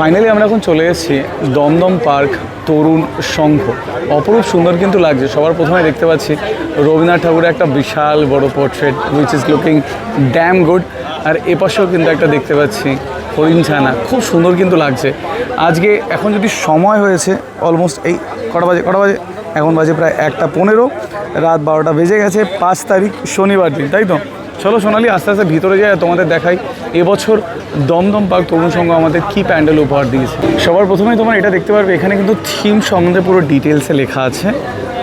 Finally আমরা এখন চলে এসেছি দমদম পার্ক তরুণ সংঘ। অপরূপ সুন্দর কিন্তু লাগছে। সবার প্রথমে দেখতে পাচ্ছি রবীন্দ্রনাথ ঠাকুরের একটা বিশাল বড় portrait which is looking damn good আর এপাশেও কিন্তু একটা দেখতে পাচ্ছি হরিণ ছানা। খুব সুন্দর কিন্তু লাগছে। আজকে এখন যদি সময় হয়েছে অলমোস্ট এই কটা বাজে কটা বাজে? এখন বাজে প্রায় একটা পনেরো। রাত বারোটা বেজে গেছে, পাঁচ তারিখ শনিবার দিন, তাই তো? চলো সোনালি, আস্তে আস্তে ভিতরে যাই তোমাদের দেখাই। এবছর দমদম পার্ক তরুণ সংঘ আমাদের কি প্যান্ডেল উপহার দিয়েছে? সবার প্রথমেই তোমরা এটা দেখতে পারবে, এখানে কিন্তু থিম সম্বন্ধে পুরো ডিটেলসে লেখা আছে।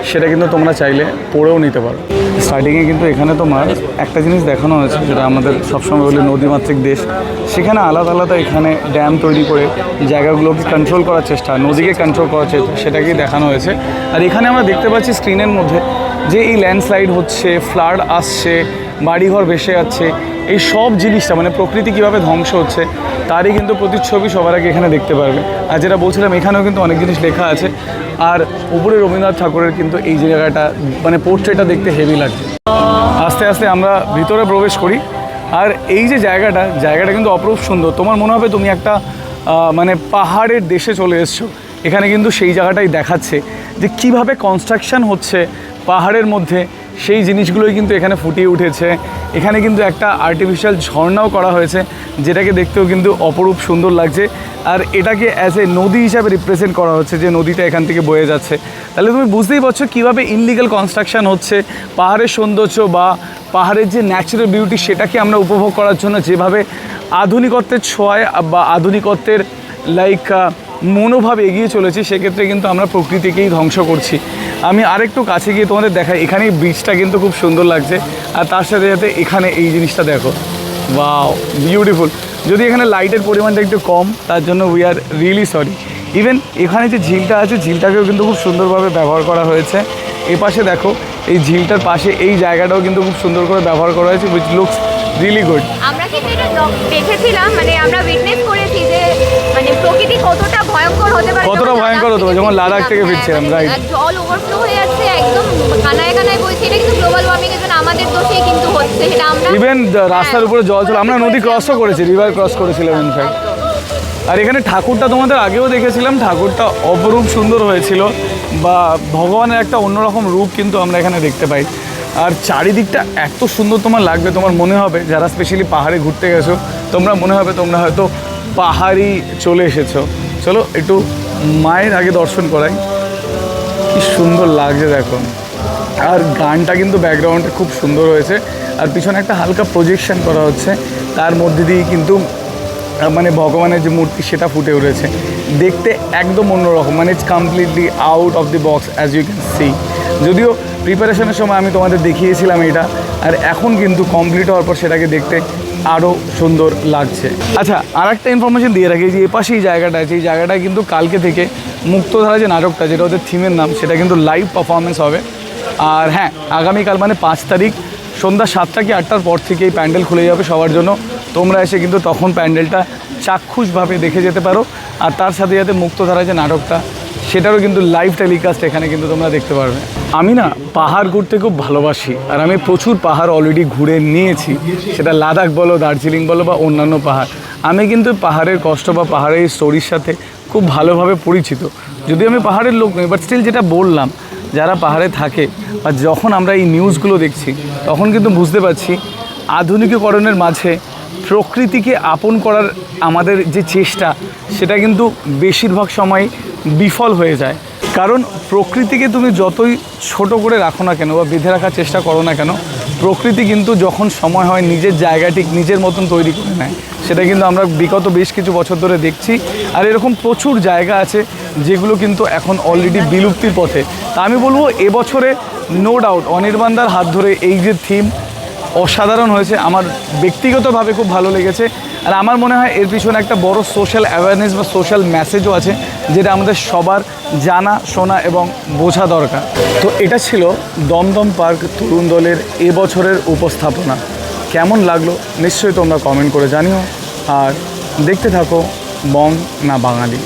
সেটা কিন্তু তোমরা চাইলে পড়েও নিতে পারো। স্টার্টিংয়ে কিন্তু এখানে তোমার একটা জিনিস দেখানো হয়েছে, যেটা আমাদের সবসময় বলি নদীমাতৃক দেশ। সেখানে আলাদা আলাদা এখানে ড্যাম তৈরি করে জায়গাগুলোকে কন্ট্রোল করার চেষ্টা, নদীকে কন্ট্রোল করার চেষ্টা, সেটাকেই দেখানো হয়েছে। আর এখানে আমরা দেখতে পাচ্ছি স্ক্রিনের মধ্যে যে এই ল্যান্ডস্লাইড হচ্ছে ফ্লাড আসছে বাড়িঘর ভেসে যাচ্ছে। এই সব জিনিসটা মানে প্রকৃতি কীভাবে ধ্বংস হচ্ছে, তারই কিন্তু প্রতিচ্ছবি সবার আগে এখানে দেখতে পারবে। আর যেটা বলছিলাম, এখানেও কিন্তু অনেক জিনিস লেখা আছে। আর উপরে রবীন্দ্রনাথ ঠাকুরের কিন্তু এই জায়গাটা মানে পোর্ট্রেটটা দেখতে হেভি লাগছে আস্তে আস্তে আমরা ভিতরে প্রবেশ করি। আর এই যে জায়গাটা জায়গাটা কিন্তু অপরূপ সুন্দর। তোমার মনে হবে তুমি একটা মানে পাহাড়ের দেশে চলে এসছো। এখানে কিন্তু সেই জায়গাটাই দেখাচ্ছে যে কীভাবে কনস্ট্রাকশন হচ্ছে পাহাড়ের মধ্যে। সেই জিনিসগুলোই কিন্তু এখানে ফুটিয়ে উঠেছে। এখানে কিন্তু একটা আর্টিফিশিয়াল ঝর্ণাও করা হয়েছে, যেটাকে দেখতেও কিন্তু অপরূপ সুন্দর লাগছে। আর এটাকে অ্যাজ এ নদী হিসাবে রিপ্রেজেন্ট করা হচ্ছে, যে নদীটা এখান থেকে বয়ে যাচ্ছে। তাহলে তুমি বুঝতেই পারছ কীভাবে ইনলিগাল কনস্ট্রাকশন হচ্ছে, পাহাড়ের সৌন্দর্য বা পাহাড়ের যে ন্যাচারাল বিউটি সেটাকে আমরা উপভোগ করার জন্য যেভাবে আধুনিকত্বের ছোঁয়ায় বা আধুনিকত্বের লাইক মনোভাব এগিয়ে চলেছি, সেক্ষেত্রে কিন্তু আমরা প্রকৃতিকেই ধ্বংস করছি। আমি আরেকটু কাছে গিয়ে তোমাদের দেখাই এখানে ব্রিজটা কিন্তু খুব সুন্দর লাগছে। আর তার সাথে সাথে এখানে এই জিনিসটা দেখো। ওয়াও বিউটিফুল যদি এখানে লাইটের পরিমাণটা একটু কম, তার জন্য we are really sorry even এখানে যে ঝিলটা আছে, ঝিলটাকেও কিন্তু খুব সুন্দরভাবে ব্যবহার করা হয়েছে। এ পাশে দেখো, এই ঝিলটার পাশে এই জায়গাটাও কিন্তু খুব সুন্দর করে ব্যবহার করা হয়েছে উইচ লুকস রিয়েলি গুড আমরা কিন্তু এটা দেখেছিলাম মানে আমরা উইটনেস করেছি যে মানে প্রকৃতি কতটা ভয়ঙ্কর হতে পারে কতটা ভয়ঙ্কর হতে পারে, যখন লাদাখ থেকে ফিরছিলাম, হ্যাঁ. আর জল ওভারফ্লো হয়ে যাচ্ছে একদম কানায় কানায় বইছে এটা কিন্তু গ্লোবাল ওয়ার্মিং এর জন্য আমাদের দোষেই কিন্তু হচ্ছে সেটা আমরা ইভেন রাস্তার উপরে জল ছিল আমরা নদী ক্রসও করেছি রিভার ক্রস করেছিলাম ইনফ্যাক্ট আর এখানে ঠাকুরটা তোমাদের আগেও দেখেছিলাম ঠাকুরটা অপরূপ সুন্দর হয়েছিল বা ভগবানের একটা অন্যরকম রূপ কিন্তু আমরা এখানে দেখতে পাই। আর চারিদিকটা এত সুন্দর তোমার লাগবে তোমার মনে হবে যারা স্পেশালি পাহাড়ে ঘুরতে গেছো তোমরা মনে হবে তোমরা হয়তো পাহাড়ি চলে এসেছ। চলো একটু মায়ের আগে দর্শন করাই। কি সুন্দর লাগছে দেখো। আর গানটা কিন্তু ব্যাকগ্রাউন্ডে খুব সুন্দর হয়েছে। আর পিছনে একটা হালকা প্রজেকশন করা হচ্ছে। তার মধ্যে দিয়ে কিন্তু মানে ভগবানের যে মূর্তি সেটা ফুটে উঠেছে। দেখতে একদম অন্যরকম। মানে it's completely out of the box as you can see যদিও প্রিপারেশনের সময় আমি তোমাদের দেখিয়েছিলাম এটা। আর এখন কিন্তু কমপ্লিট হওয়ার পর সেটাকে দেখতে আরও সুন্দর লাগছে। আচ্ছা আর একটা ইনফরমেশন দিয়ে রাখি, যে এপাশেই জায়গাটা আছে, এই জায়গাটায় কিন্তু কালকে থেকে মুক্তধারা যে নাটকটা, যেটা ওদের থিমের নাম, সেটা কিন্তু লাইভ পারফরমেন্স হবে। আর হ্যাঁ আগামীকাল মানে পাঁচ তারিখ, সন্ধ্যা সাতটা কি আটটার পর থেকে এই প্যান্ডেল খুলে যাবে সবার জন্য। তোমরা এসে কিন্তু তখন প্যান্ডেলটা চাক্ষুষভাবে দেখে যেতে পারো। আর তার সাথে সাথে মুক্তধারা যে নাটকটা সেটারও কিন্তু লাইভ টেলিকাস্ট এখানে কিন্তু তোমরা দেখতে পারবে। আমি না পাহাড় ঘুরতে খুব ভালোবাসি, আর আমি প্রচুর পাহাড় অলরেডি ঘুরে নিয়েছি। সেটা লাদাখ বলো, দার্জিলিং বলো বা অন্যান্য পাহাড়। আমি কিন্তু পাহাড়ের কষ্ট বা পাহাড়ের স্টোরির সাথে খুব ভালোভাবে পরিচিত। যদি আমি পাহাড়ের লোক নই বাট স্টিল যেটা বললাম, যারা পাহাড়ে থাকে বা যখন আমরা এই নিউজগুলো দেখছি, তখন কিন্তু বুঝতে পারছি আধুনিকীকরণের মাঝে প্রকৃতিকে আপন করার আমাদের যে চেষ্টা, সেটা কিন্তু বেশিরভাগ সময় বিফল হয়ে যায়। কারণ প্রকৃতিকে তুমি যতই ছোট করে রাখো না কেন বা বেঁধে রাখার চেষ্টা করো না কেন, প্রকৃতি কিন্তু যখন সময় হয় নিজের জায়গাটি নিজের মতন তৈরি করে নেয়। সেটা কিন্তু আমরা বিগত বেশ কিছু বছর ধরে দেখছি। আর এরকম প্রচুর জায়গা আছে যেগুলো কিন্তু এখন অলরেডি বিলুপ্তির পথে। তা আমি বলব এবছরে নো ডাউট অনির্বাণদার হাত ধরে এই যে থিম অসাধারণ হয়েছে। আমার ব্যক্তিগতভাবে খুব ভালো লেগেছে। আর আমার মনে হয় এর পিছনে একটা বড় সোশ্যাল অ্যাওয়ারনেস বা সোশ্যাল মেসেজও আছে, যেটা আমাদের সবার জানা, শোনা এবং বোঝা দরকার। তো এটা ছিল দমদম পার্ক তরুণ দলের এবছরের উপস্থাপনা। কেমন লাগল? নিশ্চয়ই তোমরা কমেন্ট করে জানিও। আর দেখতে থাকো, বং না বাঙালি।